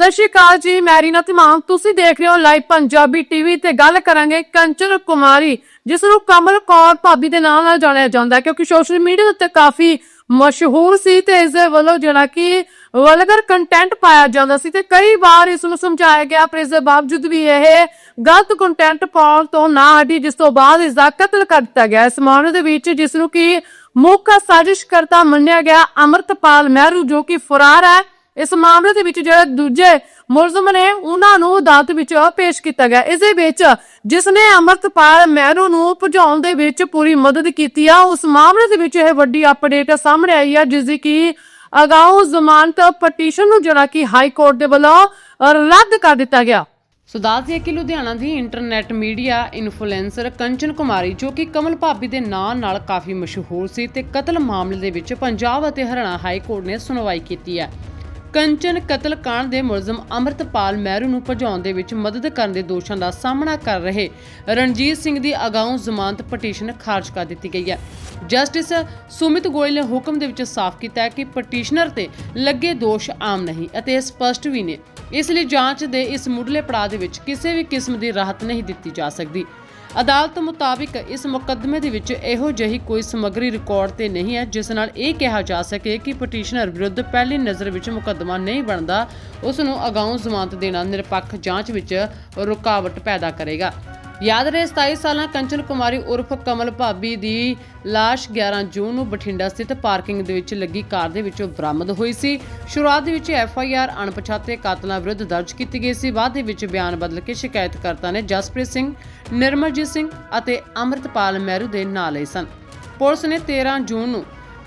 ਸਤਿ ਸ਼੍ਰੀ ਅਕਾਲ ਜੀ, ਮੈਂ ਰੀਨਾ ਨਤਮਾਮ ਤੁਸੀਂ ਦੇਖ ਰਹੇ ਹੋ ਲਾਈਵ ਪੰਜਾਬੀ ਟੀਵੀ ਤੇ ਗੱਲ ਕਰਾਂਗੇ ਕੰਚਨ ਕੁਮਾਰੀ, ਜਿਸ ਨੂੰ ਕਮਲ ਕੌਰ ਭਾਬੀ ਦੇ ਨਾਮ ਨਾਲ ਜਾਣਿਆ ਜਾਂਦਾ ਹੈ, ਕਿਉਂਕਿ ਸੋਸ਼ਲ ਮੀਡੀਆ ਉੱਤੇ ਕਾਫੀ ਮਸ਼ਹੂਰ ਸੀ ਤੇ ਇਸ ਦੇ ਵੱਲੋਂ ਜਿਹੜਾ ਕਿ ਵਲਗਰ ਕੰਟੈਂਟ ਪਾਇਆ ਜਾਂਦਾ ਸੀ ਤੇ ਕਈ ਵਾਰ ਇਸ ਨੂੰ ਸਮਝਾਇਆ ਗਿਆ, ਪਰ ਇਸ ਦੇ ਬਾਵਜੂਦ ਵੀ ਇਹ ਗਲਤ ਕੰਟੈਂਟ ਪਾਉਣ ਤੋਂ ਨਾ ਹਟੀ, ਜਿਸ ਤੋਂ ਬਾਅਦ ਇਸ ਦਾ ਕਤਲ ਕਰ ਦਿੱਤਾ ਗਿਆ। ਇਸ ਮਾਮਲੇ ਦੇ ਵਿੱਚ ਜਿਸ ਨੂੰ ਕਿ ਮੁੱਖ ਸਾਜ਼ਿਸ਼ਕਰਤਾ ਮੰਨਿਆ ਗਿਆ ਅਮਰਤਪਾਲ ਮਹਿਰੂ, ਜੋ ਕਿ ਫਰਾਰ ਹੈ। ਇਸ ਮਾਮਲੇ ਦੇ ਵਿੱਚ ਜਿਹੜੇ ਦੂਜੇ ਮੁਲਜ਼ਮ ਨੇ, ਉਹਨਾਂ ਨੂੰ ਅਦਾਲਤ ਵਿੱਚ ਪੇਸ਼ ਕੀਤਾ ਗਿਆ। ਇਸ ਦੇ ਵਿੱਚ ਜਿਸ ਨੇ ਅਮਰਤਪਾਲ ਮਹਿਰੂ ਨੂੰ ਭਜਾਉਣ ਦੇ ਵਿੱਚ ਪੂਰੀ ਮਦਦ ਕੀਤੀ ਆ, ਉਸ ਮਾਮਲੇ ਦੇ ਵਿੱਚ ਇਹ ਵੱਡੀ ਅਪਡੇਟ ਸਾਹਮਣੇ ਆਈ ਹੈ ਜਿਸ ਦੀ ਕਿ ਅਗਾਊਂ ਜ਼ਮਾਨਤ ਪਟੀਸ਼ਨ ਨੂੰ ਜਿਹੜਾ ਕਿ ਹਾਈ ਕੋਰਟ ਦੇ ਵੱਲੋਂ ਰੱਦ ਕਰ ਦਿੱਤਾ ਗਿਆ। ਸੋ ਦੱਸ ਦਈਏ ਕਿ ਲੁਧਿਆਣਾ ਦੀ internet media influencer Kanchan Kumari, ਜੋ ਕਿ ਕਮਲ ਭਾਬੀ ਦੇ ਨਾਂ ਨਾਲ ਕਾਫੀ ਮਸ਼ਹੂਰ ਸੀ ਤੇ ਕਤਲ ਮਾਮਲੇ ਦੇ ਵਿੱਚ ਪੰਜਾਬ ਅਤੇ ਹਰਿਆਣਾ ਹਾਈ ਕੋਰਟ ਨੇ ਸੁਣਵਾਈ ਕੀਤੀ ਹੈ। ਕੰਚਨ ਕਤਲ ਕਾਂਡ ਦੇ ਮੁਲਜ਼ਮ ਅਮਰਤਪਾਲ ਮਹਿਰੂ ਨੂੰ ਭਜਾਉਣ ਦੇ ਵਿੱਚ ਮਦਦ ਕਰਨ ਦੇ ਦੋਸ਼ਾਂ ਦਾ ਸਾਹਮਣਾ ਕਰ ਰਹੇ ਰਣਜੀਤ ਸਿੰਘ ਦੀ ਅਗਾਊਂ ਜ਼ਮਾਨਤ ਪਟੀਸ਼ਨ ਖਾਰਜ ਕਰ ਦਿੱਤੀ ਗਈ ਹੈ। ਜਸਟਿਸ ਸੁਮਿਤ ਗੋਇਲ ਨੇ ਹੁਕਮ ਦੇ ਵਿੱਚ ਸਾਫ਼ ਕੀਤਾ ਹੈ ਕਿ ਪਟੀਸ਼ਨਰ ਤੇ ਲੱਗੇ ਦੋਸ਼ ਆਮ ਨਹੀਂ ਅਤੇ ਸਪਸ਼ਟ ਵੀ ਨੇ। ਇਸ ਲਈ ਜਾਂਚ ਦੇ ਇਸ ਮੁੱਢਲੇ ਪੜਾਅ ਦੇ ਵਿੱਚ ਕਿਸੇ ਵੀ ਕਿਸਮ ਦੀ ਰਾਹਤ ਨਹੀਂ ਦਿੱਤੀ ਜਾ ਸਕਦੀ। ਅਦਾਲਤ ਮੁਤਾਬਿਕ ਇਸ ਮੁਕੱਦਮੇ ਦੇ ਵਿੱਚ ਇਹੋ ਜਿਹੀ ਕੋਈ ਸਮੱਗਰੀ ਰਿਕਾਰਡ ਤੇ ਨਹੀਂ ਹੈ, ਜਿਸ ਨਾਲ ਇਹ ਕਿਹਾ ਜਾ ਸਕੇ ਕਿ ਪਟੀਸ਼ਨਰ ਵਿਰੁੱਧ ਪਹਿਲੀ ਨਜ਼ਰ ਵਿੱਚ ਮੁਕੱਦਮਾ ਨਹੀਂ ਬਣਦਾ, ਉਸ ਨੂੰ ਅਗਾਊਂ ਜ਼ਮਾਨਤ ਦੇਣਾ ਨਿਰਪੱਖ ਜਾਂਚ ਵਿੱਚ ਰੁਕਾਵਟ ਪੈਦਾ ਕਰੇਗਾ। ਯਾਦ ਰਹੇ 27 ਸਾਲਾਂ ਕੰਚਨ ਕੁਮਾਰੀ ਉਰਫ ਕਮਲ ਭਾਬੀ ਦੀ ਲਾਸ਼ 11 ਜੂਨ ਨੂੰ ਬਠਿੰਡਾ ਸਥਿਤ ਪਾਰਕਿੰਗ ਦੇ ਵਿੱਚ ਲੱਗੀ ਕਾਰ ਦੇ ਵਿੱਚੋਂ ਬਰਾਮਦ ਹੋਈ ਸੀ। ਸ਼ੁਰੂਆਤ ਦੇ ਵਿੱਚ ਐਫ ਆਈ ਆਰ ਅਣਪਛਾਤੇ ਕਾਤਲਾਂ ਵਿਰੁੱਧ ਦਰਜ ਕੀਤੀ ਗਈ ਸੀ। ਬਾਅਦ ਦੇ ਵਿੱਚ ਬਿਆਨ ਬਦਲ ਕੇ ਸ਼ਿਕਾਇਤਕਰਤਾ ਨੇ ਜਸਪ੍ਰੀਤ ਸਿੰਘ, ਨਿਰਮਲਜੀਤ ਸਿੰਘ ਅਤੇ ਅੰਮ੍ਰਿਤਪਾਲ ਮਹਿਰੂ ਦੇ ਨਾਂ ਲਏ ਸਨ। ਪੁਲਿਸ ਨੇ 13 ਜੂਨ ਨੂੰ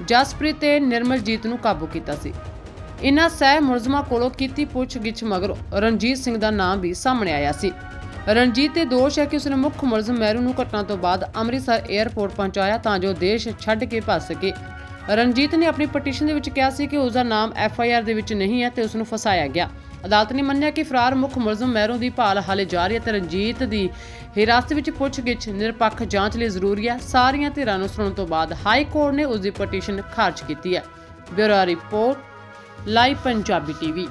ਜਸਪ੍ਰੀਤ ਤੇ ਨਿਰਮਲਜੀਤ ਨੂੰ ਕਾਬੂ ਕੀਤਾ ਸੀ। ਇਨ੍ਹਾਂ ਸਹਿ ਮੁਲਜ਼ਮਾਂ ਕੋਲੋਂ ਕੀਤੀ ਪੁੱਛਗਿੱਛ ਮਗਰੋਂ ਰਣਜੀਤ ਸਿੰਘ ਦਾ ਨਾਮ ਵੀ ਸਾਹਮਣੇ ਆਇਆ ਸੀ। ਰਣਜੀਤ ਤੇ ਦੋਸ਼ ਹੈ ਕਿ ਉਸਨੇ ਮੁੱਖ ਮੁਲਜ਼ਮ ਮਹਿਰੂ ਨੂੰ ਘਟਨਾ ਤੋਂ ਬਾਅਦ ਅੰਮ੍ਰਿਤਸਰ 에ਅਰਪੋਰਟ ਪਹੁੰਚਾਇਆ ਤਾਂ ਜੋ ਦੇਸ਼ ਛੱਡ ਕੇ ਭੱਜ ਸਕੇ। ਰਣਜੀਤ ਨੇ ਆਪਣੀ ਪਟੀਸ਼ਨ ਦੇ ਵਿੱਚ ਕਿਹਾ ਸੀ ਕਿ ਉਸ ਦਾ ਨਾਮ ਐਫ ਆਈ ਆਰ ਦੇ ਵਿੱਚ ਨਹੀਂ ਹੈ ਤੇ ਉਸ ਨੂੰ ਫਸਾਇਆ ਗਿਆ। ਅਦਾਲਤ ਨੇ ਮੰਨਿਆ ਕਿ ਫਰਾਰ ਮੁੱਖ ਮੁਲਜ਼ਮ ਮਹਿਰੂ ਦੀ ਭਾਲ ਹਾਲੇ ਜਾਰੀ ਹੈ ਤੇ ਰਣਜੀਤ ਦੀ ਹਿਰਾਸਤ ਵਿੱਚ ਪੁੱਛਗਿੱਛ, ਨਿਰਪੱਖ ਜਾਂਚ ਲਈ ਜ਼ਰੂਰੀ ਹੈ। ਸਾਰੀਆਂ ਧਿਰਾਂ ਨੂੰ ਸੁਣਨ ਤੋਂ ਬਾਅਦ ਹਾਈ ਕੋਰਟ ਨੇ ਉਸ ਦੀ ਪਟੀਸ਼ਨ ਖਾਰਜ ਕੀਤੀ ਹੈ। Bureau report, live Punjabi TV.